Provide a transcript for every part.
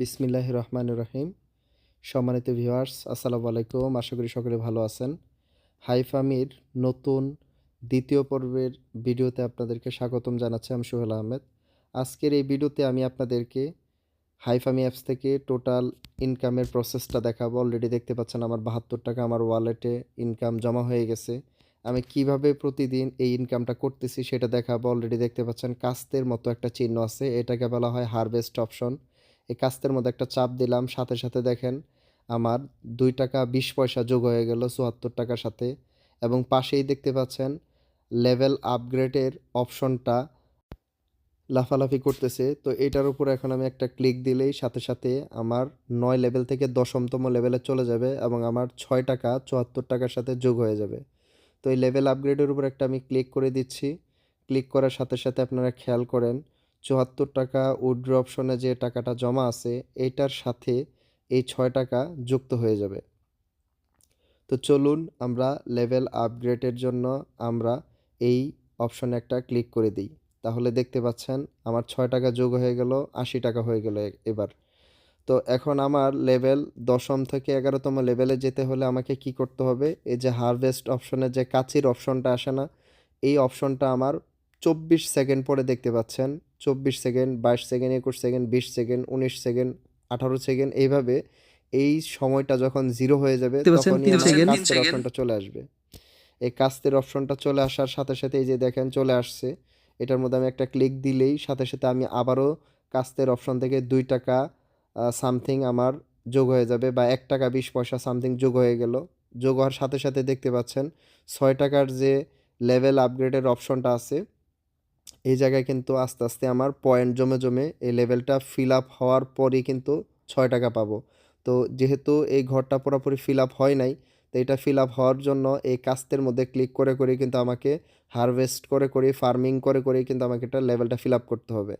বিসমিল্লাহ রহমান রহিম। সম্মানিত ভিউয়ার্স, আসসালামু আলাইকুম। আশা করি সকলে ভালো আছেন। হাইফামির নতুন দ্বিতীয় পর্বের ভিডিওতে আপনাদেরকে স্বাগতম জানাচ্ছি আমি সোহেল আহমেদ। আজকের এই ভিডিওতে আমি আপনাদেরকে হাইফামি অ্যাপস থেকে টোটাল ইনকামের প্রসেসটা দেখাবো। অলরেডি দেখতে পাচ্ছেন আমার বাহাত্তর টাকা আমার ওয়ালেটে ইনকাম জমা হয়ে গেছে। আমি কীভাবে প্রতিদিন এই ইনকামটা করতেছি সেটা দেখাবো। অলরেডি দেখতে পাচ্ছেন কাস্তের মতো একটা চিহ্ন আছে। এটাকে বলা হয় হারভেস্ট অপশন। এই কাস্তের মধ্যে একটা চাপ দিলাম। সাথে সাথে দেখেন আমার দুই টাকা বিশ পয়সা যোগ হয়ে গেল চুয়াত্তর টাকার সাথে। এবং পাশেই দেখতে পাচ্ছেন লেভেল আপগ্রেডের অপশনটা লাফালাফি করতেছে। তো এটার উপর এখন আমি একটা ক্লিক দিলেই সাথে সাথে আমার নয় লেভেল থেকে দশমতম লেভেলে চলে যাবে এবং আমার ছয় টাকা চুয়াত্তর টাকার সাথে যোগ হয়ে যাবে। তো এই লেভেল আপগ্রেডের উপর একটা আমি ক্লিক করে দিচ্ছি। ক্লিক করার সাথে সাথে আপনারা খেয়াল করেন চুয়াত্তর টাকা উইড্রো অপশনে যে টাকাটা জমা আছে এইটার সাথে এই ছয় টাকা যুক্ত হয়ে যাবে। তো চলুন আমরা লেভেল আপগ্রেডের জন্য আমরা এই অপশনে একটা ক্লিক করে দিই। তাহলে দেখতে পাচ্ছেন আমার ছয় টাকা যোগ হয়ে গেল, আশি টাকা হয়ে গেল এবার। তো এখন আমার লেভেল দশম থেকে এগারোতম লেভেলে যেতে হলে আমাকে কি করতে হবে? এই যে হারভেস্ট অপশনের যে কাচির অপশনটা আসে না, এই অপশনটা আমার চব্বিশ সেকেন্ড পরে দেখতে পাচ্ছেন চব্বিশ সেকেন্ড বাইশ সেকেন্ড একুশ সেকেন্ড বিশ সেকেন্ড উনিশ সেকেন্ড আঠারো সেকেন্ড এইভাবে এই সময়টা যখন জিরো হয়ে যাবে তখনই। কাস্তের অপশনটা চলে আসবে। এই কাস্তের অপশনটা চলে আসার সাথে সাথে এই যে দেখেন চলে আসছে। এটার মধ্যে আমি একটা ক্লিক দিলেই সাথে সাথে আমি আবারও কাস্তের অপশন থেকে দুই টাকা সামথিং আমার যোগ হয়ে যাবে বা এক টাকা বিশ পয়সা সামথিং যোগ হয়ে গেল। যোগ হওয়ার সাথে সাথে দেখতে পাচ্ছেন ছয় টাকার যে লেভেল আপগ্রেডের অপশনটা আছে এই জায়গায় কিন্তু আস্তে আস্তে আমার পয়েন্ট জমে জমে এই লেভেলটা ফিল আপ হওয়ার পরই কিন্তু ছয় টাকা পাবো। তো যেহেতু এই ঘরটা পুরোপুরি ফিল আপ হয় নাই, তো এটা ফিল আপ হওয়ার জন্য এই কাস্তের মধ্যে ক্লিক করে করে কিন্তু আমাকে হারভেস্ট করে করে ফার্মিং করে করে কিন্তু আমাকে এটা লেভেলটা ফিল আপ করতে হবে।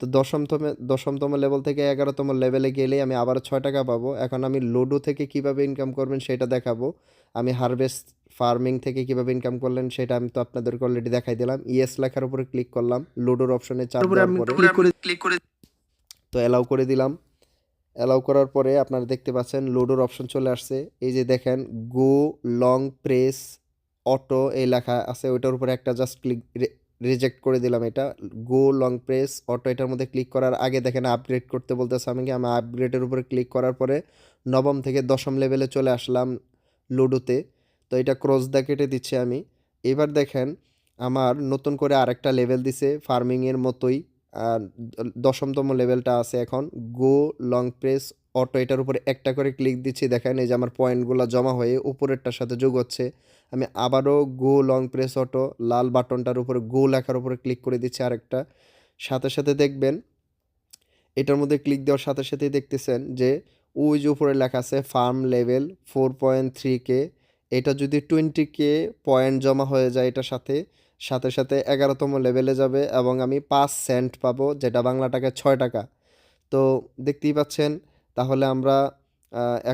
তো দশমতম দশমতম লেভেল থেকে এগারোতম লেভেলে গেলেই আমি আবার ছয় টাকা পাবো। এখন আমি লুডো থেকে কীভাবে ইনকাম করবেন সেটা দেখাবো। আমি হারভেস্ট ফার্মিং থেকে কীভাবে ইনকাম করলেন সেটা আমি তো আপনাদেরকে অলরেডি দেখাই দিলাম। ইয়েস লেখার উপরে ক্লিক করলাম। লুডোর অপশনে চাপ করে ক্লিক করে তো অ্যালাউ করে দিলাম। অ্যালাউ করার পরে আপনারা দেখতে পাচ্ছেন লোডোর অপশন চলে আসছে। এই যে দেখেন গো লং প্রেস অটো এই লেখা আছে। ওইটার উপরে একটা জাস্ট ক্লিক রিজেক্ট করে দিলাম এটা। গো লং প্রেস অটো এটার মধ্যে ক্লিক করার আগে দেখেন আপগ্রেড করতে বলতেছে আমি কি, আমি আপগ্রেডের উপরে ক্লিক করার পরে নবম থেকে দশম লেভেলে চলে আসলাম লুডোতে তো এটা ক্রস দা কেটে দিচ্ছি আমি। এবার দেখেন আমার নতুন করে আরেকটা লেভেল দিছে ফার্মিংয়ের মতোই। দশমতম লেভেলটা আছে এখন। গো লং প্রেস অটো এটার উপরে একটা করে ক্লিক দিচ্ছি। দেখেন এই যে আমার পয়েন্টগুলো জমা হয়ে উপরেরটার সাথে যোগ হচ্ছে। আমি আবারও গো লং প্রেস অটো লাল বাটনটার উপরে গো লেখার উপরে ক্লিক করে দিচ্ছি আরেকটা। সাথে সাথে দেখবেন, এটার মধ্যে ক্লিক দেওয়ার সাথে সাথেই দেখতেছেন যে, ওই যে উপরে লেখা আছে farm level four point three কে এটা যদি টোয়েন্টি কে পয়েন্ট জমা হয়ে যায় এটার সাথে সাথে সাথে এগারোতম লেভেলে যাবে এবং আমি পাঁচ সেন্ট পাবো, যেটা বাংলা টাকায় ছয় টাকা। তো দেখতেই পাচ্ছেন, তাহলে আমরা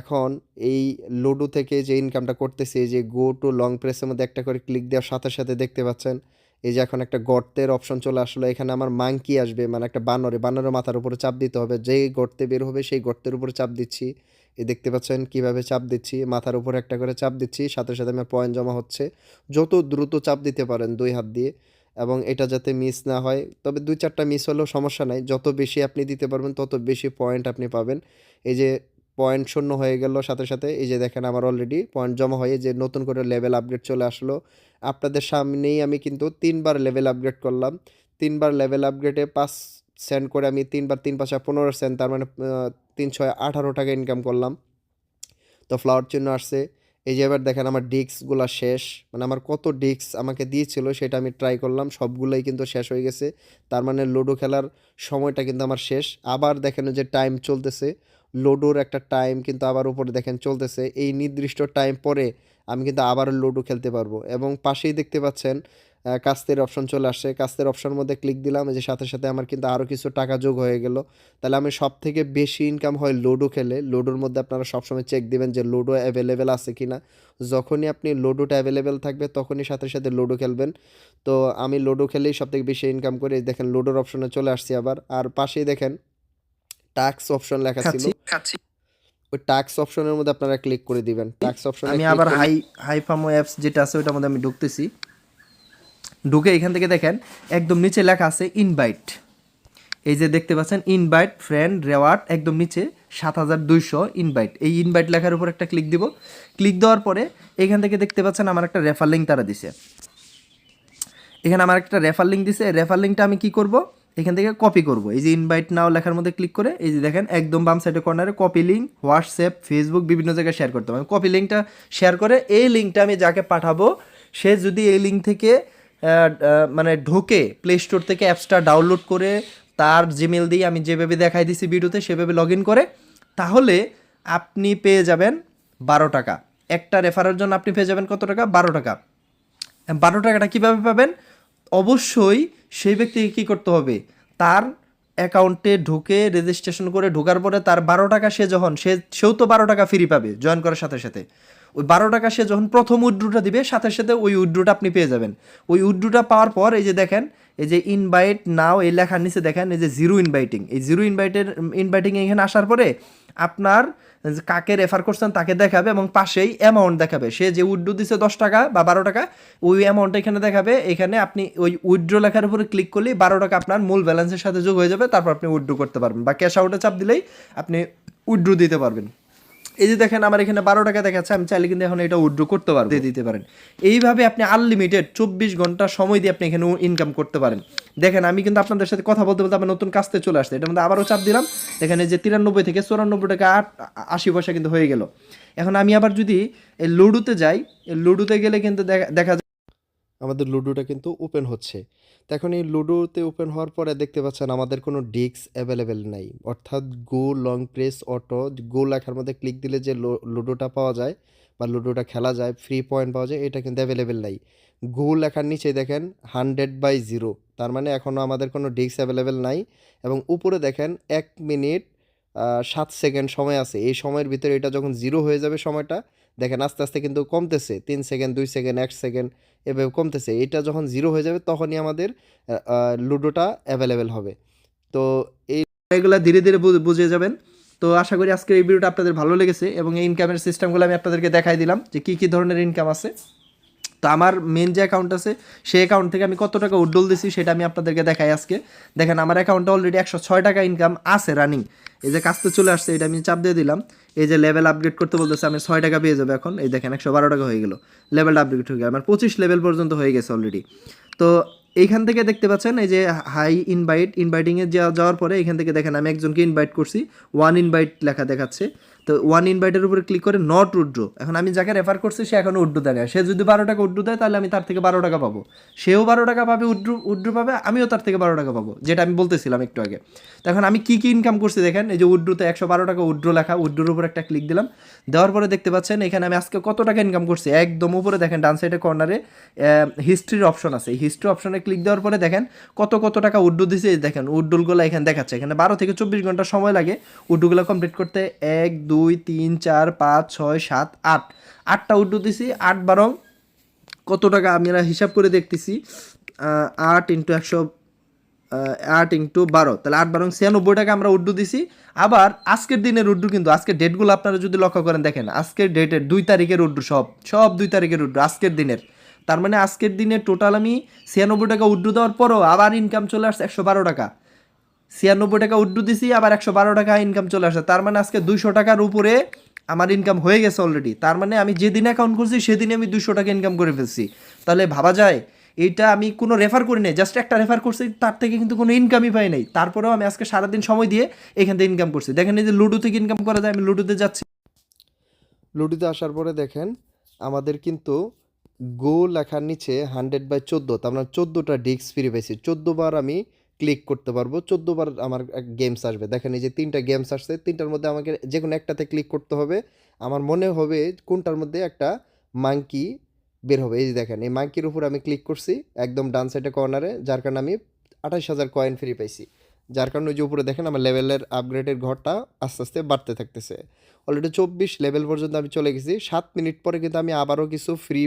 এখন এই লুডো থেকে যে ইনকামটা করতেছি, এই যে গো টু লং প্রেসের মধ্যে একটা করে ক্লিক দেওয়ার সাথে সাথে দেখতে পাচ্ছেন, এই যে এখন একটা গর্তের অপশন চলে আসলো, এখানে আমার মাংকি আসবে মানে একটা বানরে, বানরের মাথার উপরে চাপ দিতে হবে, যেই গর্তে বের হবে সেই গর্তের উপরে চাপ দিচ্ছি, এ দেখতে পাচ্ছেন কীভাবে চাপ দিচ্ছি, মাথার উপরে একটা করে চাপ দিচ্ছি, সাথে সাথে আমার পয়েন্ট জমা হচ্ছে, যত দ্রুত চাপ দিতে পারেন দুই হাত দিয়ে, এবং এটা যাতে মিস না হয়, তবে দুই চারটা মিস হলেও সমস্যা নাই, যত বেশি আপনি দিতে পারবেন তত বেশি পয়েন্ট আপনি পাবেন, এই যে পয়েন্ট শূন্য হয়ে গেল। সাথে সাথে এই যে দেখেন আমার অলরেডি পয়েন্ট জমা হয়ে যে নতুন করে লেভেল আপগ্রেড চলে আসলো। আপনাদের সামনেই আমি কিন্তু তিনবার লেভেল আপগ্রেড করলাম। তিনবার লেভেল আপগ্রেডে পাঁচ সেন্ট করে আমি তিনবার তিন পাঁচা পনেরো সেন্ট তার মানে তিন ছয় আঠারো টাকা ইনকাম করলাম। তো ফ্লাওয়ার চিহ্ন আসছে। এই যে এবার দেখেন আমার ডিস্কগুলো শেষ। মানে আমার কত ডিস্ক আমাকে দিয়েছিল সেটা আমি ট্রাই করলাম। সবগুলোই কিন্তু শেষ হয়ে গেছে। তার মানে লুডো খেলার সময়টা কিন্তু আমার শেষ। আবার দেখেন যে টাইম চলতেছে। লুডোর একটা টাইম কিন্তু আবার উপরে দেখেন চলতেছে। এই নির্দিষ্ট টাইম পরে আমি কিন্তু আবার লুডো খেলতে পারব। এবং পাশেই দেখতে পাচ্ছেন কাস্তের অপশন চলে আসছে। কাস্তের অপশনের মধ্যে ক্লিক দিলাম যে সাথে সাথে আমার কিন্তু আরও কিছু টাকা যোগ হয়ে গেল। তাহলে আমি সব থেকে বেশি ইনকাম হয় লুডো খেলে। লুডোর মধ্যে আপনারা সবসময় চেক দিবেন যে লুডো অ্যাভেলেবেল আছে কি না যখনই আপনি লুডোটা অ্যাভেলেবেল থাকবে, তখনই সাথে সাথে লুডো খেলবেন। তো আমি লুডো খেলেই সব থেকে বেশি ইনকাম করি। দেখেন লুডোর অপশনে চলে আসছি আবার। আর পাশেই দেখেন টাক্স অপশন লেখা ছিল। ওই টাক্স অপশনের মধ্যে আপনারা ক্লিক করে দিবেন। টাক্স অপশন আমি আবার হাই হাই ফার্মো অ্যাপস যেটা আছে ওটার মধ্যে আমি ঢুকতেছি। ঢুকে এখান থেকে দেখেন একদম নিচে লেখা আছে ইনভাইট এই যে দেখতে পাচ্ছেন ইনভাইট ফ্রেন্ড রেওয়ার্ড একদম নিচে সাত হাজার দুইশো ইনভাইট এই ইনভাইট লেখার উপর একটা ক্লিক দিব। ক্লিক দেওয়ার পরে এখান থেকে দেখতে পাচ্ছেন আমার একটা রেফার লিঙ্ক তারা দিছে। এখানে আমার একটা রেফার লিঙ্ক দিছে। রেফার লিঙ্কটা আমি কি করব? এখান থেকে কপি করব। এই যে ইনভাইট নাও লেখার মধ্যে ক্লিক করে, এই যে দেখেন, একদম বাম সাইডে কর্নারে কপি লিঙ্ক হোয়াটসঅ্যাপ ফেসবুক বিভিন্ন জায়গায় শেয়ার করতে হবে। কপি লিঙ্কটা শেয়ার করে এই লিঙ্কটা আমি যাকে পাঠাবো, সে যদি এই লিঙ্ক থেকে মানে ঢোকে প্লে স্টোর থেকে অ্যাপসটা ডাউনলোড করে, তার জিমেল দিয়ে আমি যেভাবে দেখাই দিছি ভিডিওতে, সেভাবে লগ করে, তাহলে আপনি পেয়ে যাবেন বারো টাকা। একটা রেফারের জন্য আপনি পেয়ে যাবেন কত টাকা? বারো টাকা। বারো টাকাটা কীভাবে পাবেন? অবশ্যই সেই ব্যক্তিকে কী করতে হবে? তার অ্যাকাউন্টে ঢুকে রেজিস্ট্রেশন করে ঢোকার পরে তার বারো টাকা সে যখন, সে, সেও তো বারো টাকা ফ্রি পাবে জয়েন করার সাথে সাথে। ওই বারো টাকা সে যখন প্রথম উড্রুটা দিবে, সাথে সাথে ওই উড্রুটা আপনি পেয়ে যাবেন। ওই উইড্রোটা পাওয়ার পর এই যে দেখেন, এই যে ইনভাইট নাও এই লেখার নিচে দেখেন, এই যে জিরো ইনভাইটিং এই জিরো ইনভাইটের ইনভাইটিং এখানে আসার পরে আপনার কাকে রেফার করছেন তাকে দেখাবে এবং পাশেই অ্যামাউন্ট দেখাবে। সে যে উইড্রো দিছে দশ টাকা বা বারো টাকা, ওই অ্যামাউন্টটা এখানে দেখাবে। এখানে আপনি ওই উইড্রো লেখার উপরে ক্লিক করলেই বারো টাকা আপনার মূল ব্যালেন্সের সাথে যোগ হয়ে যাবে, তারপর আপনি উইড্রো করতে পারবেন। বা ক্যাশ আউটে চাপ দিলেই আপনি উইড্রো দিতে পারবেন। এই যে দেখেন আমার এখানে বারো টাকা দেখাচ্ছে আমি চাইলে কিন্তু এখন এটা উইড্রো করতে পারব। দিতে পারেন। এইভাবে আপনি আনলিমিটেড চব্বিশ ঘণ্টা সময় দিয়ে আপনি এখানে ইনকাম করতে পারেন। দেখেন আমি কিন্তু আপনাদের সাথে কথা বলতে বলতে আমার নতুন কাজতে চলে আসছে। এটার মধ্যে আবারও চাপ দিলাম। দেখেন এই যে তিরানব্বই থেকে চুরানব্বই টাকা আট আশি পয়সা কিন্তু হয়ে গেল। এখন আমি আবার যদি এই লুডুতে যাই লুডুতে গেলে কিন্তু দেখা দেখা যায় আমাদের লুডোটা কিন্তু ওপেন হচ্ছে। তো এখন এই লুডোতে ওপেন হওয়ার পরে দেখতে পাচ্ছেন আমাদের কোনো ডিস্ক অ্যাভেলেবেল নাই। অর্থাৎ go, long press, auto, go লেখার মধ্যে ক্লিক দিলে যে লুডোটা পাওয়া যায় বা লুডোটা খেলা যায় ফ্রি পয়েন্ট পাওয়া যায়, এটা কিন্তু অ্যাভেলেবেল নাই। গো লেখার নিচে দেখেন হান্ড্রেড বাই জিরো। তার মানে এখনও আমাদের কোনো ডিস্ক অ্যাভেলেবেল নাই এবং উপরে দেখেন এক মিনিট সাত সেকেন্ড সময় আছে। এই সময়ের ভিতরে এটা যখন জিরো হয়ে যাবে সময়টা দেখেন আস্তে আস্তে কিন্তু কমতেছে, তিন সেকেন্ড দুই সেকেন্ড এক সেকেন্ড এভাবে কমতেছে। এটা যখন জিরো হয়ে যাবে তখনই আমাদের লুডোটা অ্যাভেলেবেল হবে। তো এই এগুলো ধীরে ধীরে বুঝে যাবেন। তো আশা করি আজকের এই ভিডিওটা আপনাদের ভালো লেগেছে এবং এই ইনকামের সিস্টেমগুলো আমি আপনাদেরকে দেখাই দিলাম যে কী কী ধরনের ইনকাম আছে। তো আমার মেন যে অ্যাকাউন্ট আছে, সেই অ্যাকাউন্ট থেকে আমি কত টাকা উড্ডল দিছি সেটা আমি আপনাদেরকে দেখাই আজকে। দেখেন, আমার অ্যাকাউন্টে অলরেডি একশো ছয় টাকা ইনকাম আছে রানিং এই যে কাজতে চলে আসছে, এটা আমি চাপ দিয়ে দিলাম। এই যে লেভেল আপগ্রেড করতে বলতেছে, আমি ছয় টাকা পেয়ে যাব এখন। এই দেখেন, একশো বারো টাকা হয়ে গেল। লেভেলটা আপগ্রেড হয়ে গেল। আমার পঁচিশ লেভেল পর্যন্ত হয়ে গেছে অলরেডি তো এইখান থেকে দেখতে পাচ্ছেন, এই যে হাই ইনভাইট ইনভাইটিংয়ে যাওয়ার পরে এখান থেকে দেখেন, আমি একজনকে ইনভাইট করছি। ওয়ান ইনভাইট লেখা দেখাচ্ছে। তো ওয়ান ইনভাইটের উপরে ক্লিক করে নট উড্রো। এখন আমি যাকে রেফার করছি, সে এখন উড্রো দেয় সে যদি বারো টাকা উড্রো দেয়, তাহলে আমি তার থেকে বারো টাকা পাবো। সেও বারো টাকা পাবে, উড্রো উড্রো পাবে, আমিও তার থেকে বারো টাকা পাবো, যেটা আমি বলতেছিলাম একটু আগে। তো এখন আমি কী কী ইনকাম করছি দেখেন, এই যে উড্রোতে একশো বারো টাকা উড্রো লেখা, উড্রোর উপর একটা ক্লিক দিলাম। দেওয়ার পরে দেখতে পাচ্ছেন, এখানে আমি আজকে কত টাকা ইনকাম করছি? একদম উপরে দেখেন, ডান সাইডে কর্নারে হিস্ট্রির অপশন আছে। এই হিস্ট্রি অপশনে ক্লিক দেওয়ার পরে দেখেন, কত কত টাকা উড্ডু দিছে। দেখেন উড্ডুলগুলো এখানে দেখাচ্ছে। এখানে বারো থেকে চব্বিশ ঘণ্টা সময় লাগে উড্ডুগুলো কমপ্লিট করতে। এক দুই, তিন, চার, পাঁচ, ছয়, সাত, আট। আটটা উড্ডু দিছি, আট বারং কত টাকা আমরা হিসাব করে দেখতেছি আট ইন্টু একশো আট ইন্টু বারো। তাহলে আট বারো ছিয়ানব্বই টাকা আমরা উড্ডু দিছি। আবার আজকের দিনের উড্ডু কিন্তু, আজকের ডেটগুলো আপনারা যদি লক্ষ্য করেন দেখেন, আজকের ডেটের দুই তারিখের উড্ডু সব সব দুই তারিখের উড্ডু আজকের দিনের। তার মানে আজকের দিনে টোটাল আমি ছিয়ানব্বই টাকা উড্ডু দেওয়ার পরও আবার ইনকাম চলে আসছে একশো বারো টাকা। ছিয়ানব্বই টাকা উড্ডু দিছি, আবার একশো বারো টাকা ইনকাম চলে আসে। তার মানে আজকে দুইশো টাকার উপরে আমার ইনকাম হয়ে গেছে অলরেডি তার মানে আমি যেদিন অ্যাকাউন্ট করছি সেদিনে আমি দুশো টাকা ইনকাম করে ফেলছি। তাহলে ভাবা যায়, এইটা আমি কোনো রেফার করি নাই জাস্ট একটা রেফার করছি, তার থেকে কিন্তু কোনো ইনকামই পাই নাই। তারপরেও আমি আজকে সারাদিন সময় দিয়ে এখান থেকে ইনকাম করছি। দেখেন এই যে লুডো থেকে ইনকাম করা যায়, আমি লুডোতে যাচ্ছি। লুডোতে আসার পরে দেখেন, আমাদের কিন্তু গো লেখার নিচে হান্ড্রেড বাই চোদ্দ, তার মানে চোদ্দোটা ডিস্ক ফ্রি পাইছি। চোদ্দ বার আমি ক্লিক করতে পারব। চোদ্দ বার আমার গেমস আসবে। দেখেন এই যে তিনটা গেমস আসছে, তিনটার মধ্যে আমাকে যে কোনো একটাতে ক্লিক করতে হবে। আমার মনে হবে কোনটার মধ্যে একটা মাঙ্কি বের হবে। এই যে দেখেন, এই মাঙ্কির উপর আমি ক্লিক করছি একদম ডান সাইডে কর্নারে যার কারণে আমি আঠাশ হাজার কয়েন ফ্রি পাইছি। যার কারণে ওই যে উপরে দেখেন আমার লেভেলের আপগ্রেডের ঘরটা আস্তে আস্তে বাড়তে থাকতেছে। অলরেডি চব্বিশ লেভেল পর্যন্ত আমি চলে গেছি। সাত মিনিট পরে কিন্তু আমি আবারও কিছু ফ্রি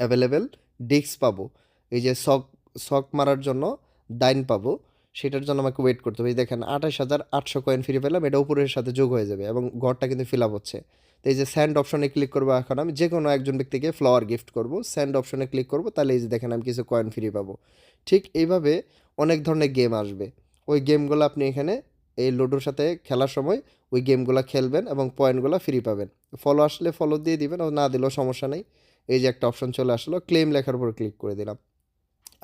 অ্যাভেলেবেল ডিস্ক পাবো। এই যে শক শক মারার জন্য ডাইন পাবো, সেটার জন্য আমাকে ওয়েট করতে হবে। এই দেখেন, আঠাশ হাজার আটশো কয়েন ফ্রি পেলাম, এটা উপরের সাথে যোগ হয়ে যাবে এবং ঘরটা কিন্তু ফিল আপ হচ্ছে। তো এই যে স্যান্ড অপশনে ক্লিক করব এখন আমি যে কোনো একজন ব্যক্তিকে ফ্লাওয়ার গিফট করব স্যান্ড অপশনে ক্লিক করব, তাহলে এই যে দেখেন আমি কিছু কয়েন ফ্রি পাবো। ঠিক এইভাবে অনেক ধরনের গেম আসবে। ওই গেমগুলো আপনি এখানে, এই লুডোর সাথে খেলার সময় ওই গেমগুলো খেলবেন এবং পয়েন্টগুলো ফ্রি পাবেন। ফলো আসলে ফলো দিয়ে দিবেন, না দিলেও সমস্যা নেই। এই যে একটা অপশন চলে আসলো ক্লেম লেখার উপর ক্লিক করে দিলাম।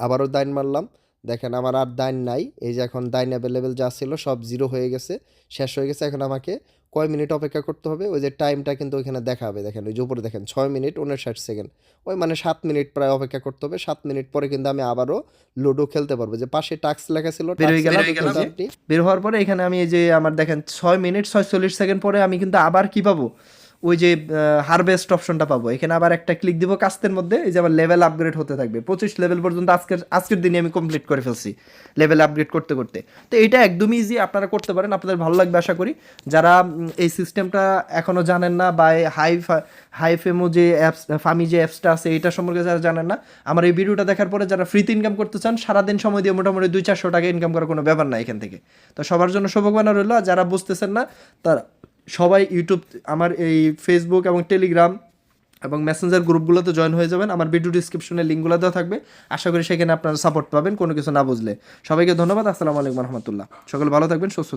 আবারও দাইন মারলাম। দেখেন আমার আর দাইন নাই। এই যে এখন দাইন অ্যাভেলেবেল যা ছিল সব জিরো হয়ে গেছে শেষ হয়ে গেছে। এখন আমাকে কয় মিনিট অপেক্ষা করতে হবে? ওই যে টাইমটা কিন্তু ওইখানে দেখাবে। দেখেন ওই যে উপরে দেখেন ছয় মিনিট উনষাট সেকেন্ড ওই মানে সাত মিনিট প্রায় অপেক্ষা করতে হবে। সাত মিনিট পরে কিন্তু আমি আবারও লুডো খেলতে পারব। যে পাশে টাক্স লেখা ছিল বের হওয়ার পরে এখানে আমি এই যে আমার দেখেন ছয় মিনিট ছয়চল্লিশ সেকেন্ড পরে আমি কিন্তু আবার কি পাবো? ওই যে হারভেস্ট অপশনটা পাবো। এখানে আবার একটা ক্লিক দিব কাস্তের মধ্যে, এই যে আবার লেভেল আপগ্রেড হতে থাকবে। পঁচিশ লেভেল পর্যন্ত আজকের আজকের দিনে আমি কমপ্লিট করে ফেলছি লেভেল আপগ্রেড করতে করতে। তো এটা একদমই ইজি আপনারা করতে পারেন, আপনাদের ভালো লাগবে আশা করি। যারা এই সিস্টেমটা এখনও জানেন না বা হাই হাই ফেমো যে অ্যাপস ফামি যে অ্যাপসটা আছে, এটা সম্পর্কে যারা জানেন না, আমার এই ভিডিওটা দেখার পরে যারা ফ্রিতে ইনকাম করতে চান, সারাদিন সময় দিয়ে মোটামুটি দুই চারশো টাকা ইনকাম করার কোনো ব্যাপার না এখান থেকে। তো সবার জন্য শুভকামনা রইল যারা বুঝতেছেন না, তারা সবাই ইউটিউব, আমার এই ফেসবুক এবং টেলিগ্রাম এবং মেসেঞ্জার গ্রুপগুলোতে জয়েন হয়ে যাবেন। আমার ভিডিও ডিসক্রিপশনে লিঙ্কগুলো দেওয়া থাকবে। আশা করি সেখানে আপনারা সাপোর্ট পাবেন, কোনো কিছু না বুঝলে। সবাইকে ধন্যবাদ। আসসালামু আলাইকুম রহমতুল্লাহ। সকলে ভালো থাকবেন, সুস্থ